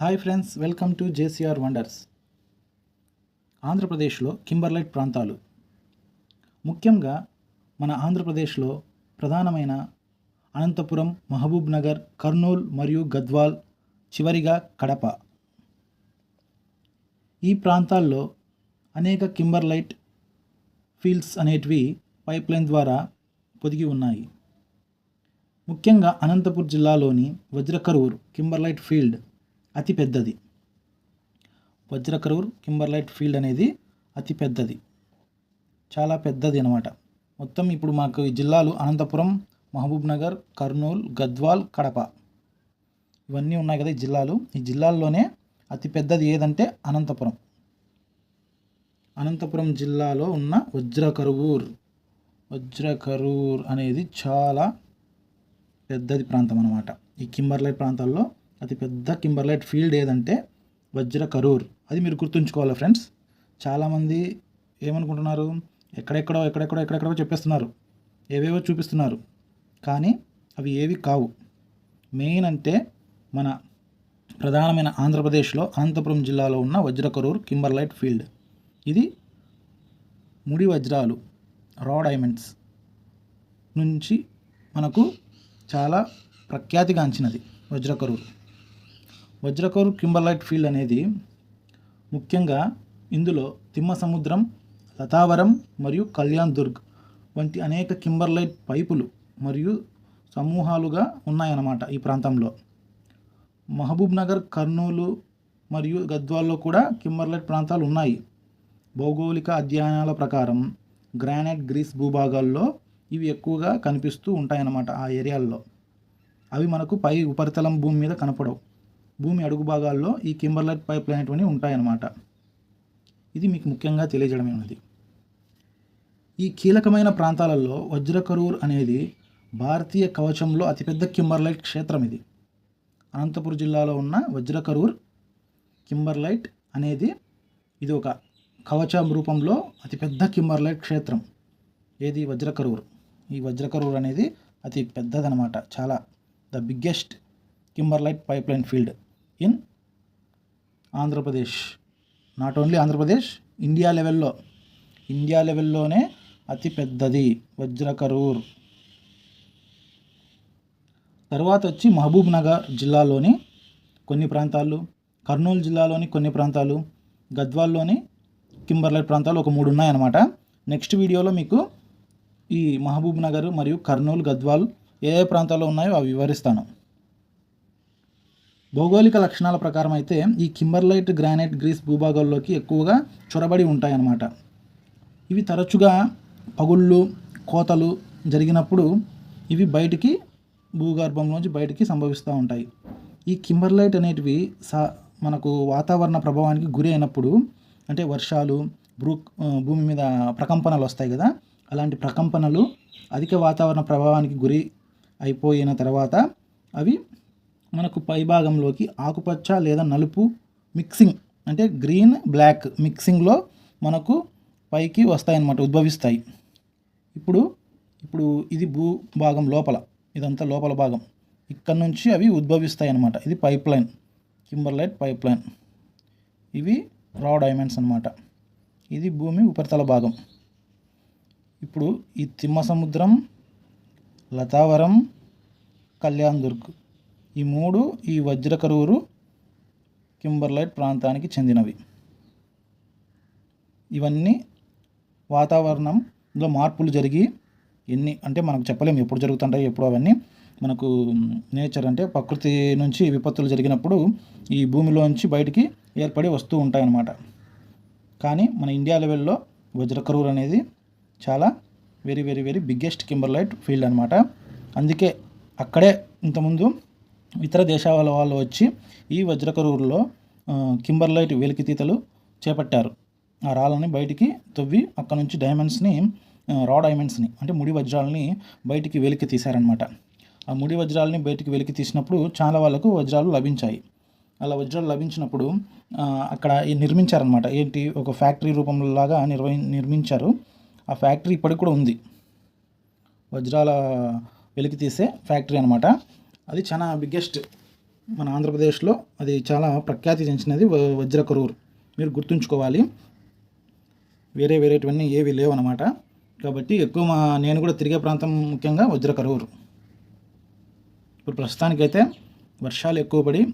Hi friends welcome to JCR wonders. ఆంధ్రప్రదేశ్లో kimberlite ప్రాంతాలు. ముఖ్యంగా మన ఆంధ్రప్రదేశ్లో ప్రధానమైన అనంతపురం మహబూబ్ నగర్ కర్నూల్ మరియు గద్వాల్ చివరిగా కడప. ఈ ప్రాంతాల్లో అనేక కింబర్లైట్ ఫీల్డ్స్ అనేటివి పైప్లైన్ ద్వారా పొదిగి ఉన్నాయి. ముఖ్యంగా అనంతపూర్ జిల్లాలోని వజ్రకరూర్ కింబర్లైట్ ఫీల్డ్ అతి పెద్దది. వజ్రకరూర్ కింబర్లైట్ ఫీల్డ్ అనేది అతి పెద్దది. చాలా పెద్దది అనమాట మొత్తం ఇప్పుడు మాకు ఈ జిల్లాలు అనంతపురం మహబూబ్ నగర్ గద్వాల్ కడప. ఇవన్నీ ఉన్నాయి కదా ఈ జిల్లాలు. ఈ జిల్లాల్లోనే అతి పెద్దది ఏదంటే అనంతపురం. అనంతపురం జిల్లాలో ఉన్న వజ్రకరువూర్ వజ్రకరూర్ అనేది చాలా పెద్దది ప్రాంతం అనమాట ఈ కింబర్లైట్ ప్రాంతాల్లో అతిపెద్ద కింబర్లైట్ ఫీల్డ్ ఏదంటే వజ్ర కరూర్. అది మీరు గుర్తుంచుకోవాలి ఫ్రెండ్స్. చాలామంది ఏమనుకుంటున్నారు? ఎక్కడెక్కడో ఎక్కడెక్కడో ఎక్కడెక్కడో చెప్పేస్తున్నారు. ఏవేవో చూపిస్తున్నారు. కానీ అవి ఏవి కావు. మెయిన్ అంటే మన ప్రధానమైన ఆంధ్రప్రదేశ్లో అనంతపురం జిల్లాలో ఉన్న వజ్ర కరూర్ కింబర్లైట్ ఫీల్డ్. ఇది ముడి వజ్రాలు రా డైమండ్స్ నుంచి మనకు చాలా ప్రఖ్యాతిగాంచినది వజ్రకరూర్ వజ్రకరూర్ కింబర్లైట్ ఫీల్డ్ అనేది ముఖ్యంగా ఇందులో తిమ్మ సముద్రం లతావరం మరియు కళ్యాణ్ దుర్గ్ వంటి అనేక కింబర్లైట్ పైపులు మరియు సమూహాలుగా ఉన్నాయన్నమాట ఈ ప్రాంతంలో. మహబూబ్ నగర్ కర్నూలు మరియు గద్వాల్లో కూడా కింబర్లైట్ ప్రాంతాలు ఉన్నాయి. భౌగోళిక అధ్యయనాల ప్రకారం గ్రానైట్ గ్రీస్ భూభాగాల్లో ఇవి ఎక్కువగా కనిపిస్తూ ఉంటాయన్నమాట ఆ ఏరియాల్లో. అవి మనకు పై ఉపరితలం భూమి మీద కనపడవు. భూమి అడుగు భాగాల్లో ఈ కింబర్లైట్ పైప్ అనేటువంటి ఉంటాయన్నమాట. ఇది మీకు ముఖ్యంగా తెలియజేయడమే ఉన్నది ఈ కీలకమైన ప్రాంతాలలో వజ్రకరూర్ అనేది భారతీయ కవచంలో అతిపెద్ద కింబర్లైట్ క్షేత్రం ఇది. అనంతపురం జిల్లాలో ఉన్న వజ్రకరూర్ కింబర్లైట్ అనేది ఇది ఒక కవచం రూపంలో అతిపెద్ద కింబర్లైట్ క్షేత్రం. ఏది? వజ్రకరూర్. ఈ వజ్రకరూర్ అనేది అతి పెద్దదనమాట చాలా the biggest kimberlite pipeline field. In Andhra Pradesh. Not only Andhra Pradesh India లెవెల్లో ఇండియా లెవెల్లోనే అతి పెద్దది వజ్రకరూర్ తర్వాత వచ్చి మహబూబ్ నగర్ జిల్లాలోని కొన్ని ప్రాంతాలు కర్నూలు జిల్లాలోని కొన్ని ప్రాంతాలు గద్వాల్లోని కింబర్లైట్ ప్రాంతాలు ఒక మూడు ఉన్నాయన్నమాట. నెక్స్ట్ వీడియోలో మీకు ఈ మహబూబ్ నగర్ మరియు కర్నూలు గద్వాల్ ఏ ఏ ప్రాంతాల్లో ఉన్నాయో అవి వివరిస్తాను. భౌగోళిక లక్షణాల ప్రకారం అయితే ఈ కింబర్లైట్ గ్రానైట్ గ్రీస్ భూభాగాల్లోకి ఎక్కువగా చొరబడి ఉంటాయన్నమాట. ఇవి తరచుగా పగుళ్ళు కోతలు జరిగినప్పుడు ఇవి బయటికి భూగర్భంలోంచి బయటికి సంభవిస్తూ ఉంటాయి. ఈ కింబర్లైట్ అనేటివి సా మనకు వాతావరణ ప్రభావానికి గురి అయినప్పుడు అంటే వర్షాలు భూ భూమి మీద ప్రకంపనలు వస్తాయి కదా అలాంటి ప్రకంపనలు అధిక వాతావరణ ప్రభావానికి గురి అయిపోయిన తర్వాత అవి మనకు పైభాగంలోకి ఆకుపచ్చ లేదా నలుపు మిక్సింగ్ అంటే గ్రీన్ బ్లాక్ మిక్సింగ్లో మనకు పైకి వస్తాయన్నమాట ఉద్భవిస్తాయి. ఇప్పుడు ఇప్పుడు ఇది భూ భాగం లోపల ఇదంతా లోపల భాగం. ఇక్కడ నుంచి అవి ఉద్భవిస్తాయి అన్నమాట ఇది pipe line kimberlite pipe line ఇవి రా డైమండ్స్ అన్నమాట. ఇది భూమి ఉపరితల భాగం. ఇప్పుడు ఈ తిమ్మ సముద్రం లతావరం కళ్యాణ్ దుర్గ్ ఈ మూడు ఈ వజ్రకరూరు కింబర్లైట్ ప్రాంతానికి చెందినవి. ఇవన్నీ వాతావరణంలో మార్పులు జరిగి ఎన్ని అంటే మనకు చెప్పలేము ఎప్పుడు జరుగుతుంటాయి ఎప్పుడు అవన్నీ. మనకు నేచర్ అంటే ప్రకృతి నుంచి విపత్తులు జరిగినప్పుడు ఈ భూమిలోంచి బయటికి ఏర్పడి వస్తూ ఉంటాయన్నమాట. కానీ మన ఇండియా లెవెల్లో వజ్రకరూర్ అనేది చాలా very very very biggest kimberlite field అనమాట అందుకే అక్కడే ఇంతకుముందు ఇతర దేశాల వాళ్ళు వచ్చి ఈ వజ్రకరూరులో కింబర్లైట్ వెలికితీతలు చేపట్టారు. ఆ రాళ్ళని బయటికి తవ్వి అక్కడ నుంచి డైమండ్స్ని రా డైమండ్స్ని అంటే ముడి వజ్రాలని బయటికి వెలికి తీశారనమాట ఆ ముడి వజ్రాలని బయటికి వెలికి తీసినప్పుడు చాలా వాళ్ళకు వజ్రాలు లభించాయి. అలా వజ్రాలు లభించినప్పుడు అక్కడ నిర్మించారనమాట ఏంటి? ఒక ఫ్యాక్టరీ రూపంలో లాగా నిర్వహి నిర్మించారు. ఆ ఫ్యాక్టరీ ఇప్పటికి కూడా ఉంది. వజ్రాల వెలికి తీసే ఫ్యాక్టరీ అనమాట అది చాలా బిగ్గెస్ట్ మన ఆంధ్రప్రదేశ్లో అది చాలా ప్రఖ్యాతి చెందినది వ- వజ్ర కరూర్. మీరు గుర్తుంచుకోవాలి. వేరే వేరేటివన్నీ ఏవి లేవు అనమాట కాబట్టి ఎక్కువ మా నేను కూడా తిరిగే ప్రాంతం ముఖ్యంగా వజ్ర కరూర్. ఇప్పుడు ప్రస్తుతానికైతే వర్షాలు ఎక్కువ పడి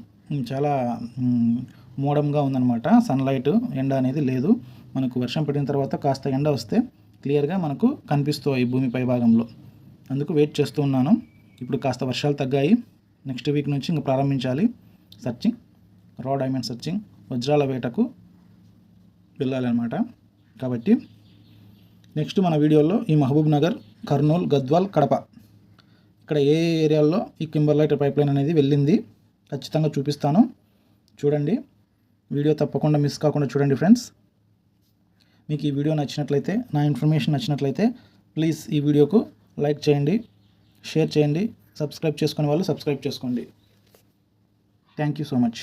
చాలా మూఢంగా మోడంగా ఉందన్నమాట సన్లైట్ ఎండ అనేది లేదు. మనకు వర్షం పడిన తర్వాత కాస్త ఎండ వస్తే క్లియర్గా మనకు కనిపిస్తాయి భూమి పై భాగంలో అందుకు వెయిట్ చేస్తూ ఉన్నాను. ఇప్పుడు కాస్త వర్షాలు తగ్గాయి. నెక్స్ట్ వీక్ నుంచి ఇంకా ప్రారంభించాలి. సర్చింగ్ రా డైమండ్ సర్చింగ్ వజ్రాల వేటకు వెళ్ళాలన్నమాట. కాబట్టి నెక్స్ట్ మన వీడియోలో ఈ మహబూబ్ నగర్ కర్నూలు గద్వాల్ కడప. ఇక్కడ ఏ ఏరియాల్లో ఈ కింబర్లైట్ పైప్ లైన్ అనేది వెళ్ళింది ఖచ్చితంగా చూపిస్తాను. చూడండి. వీడియో తప్పకుండా మిస్ కాకుండా చూడండి ఫ్రెండ్స్. మీకు ఈ వీడియో నచ్చినట్లయితే నా ఇన్ఫర్మేషన్ నచ్చినట్లయితే ప్లీజ్ ఈ వీడియోకు లైక్ చేయండి. షేర్ చేయండి సబ్స్క్రైబ్ చేసుకునే వాళ్ళు సబ్స్క్రైబ్ చేసుకోండి. Thank you so much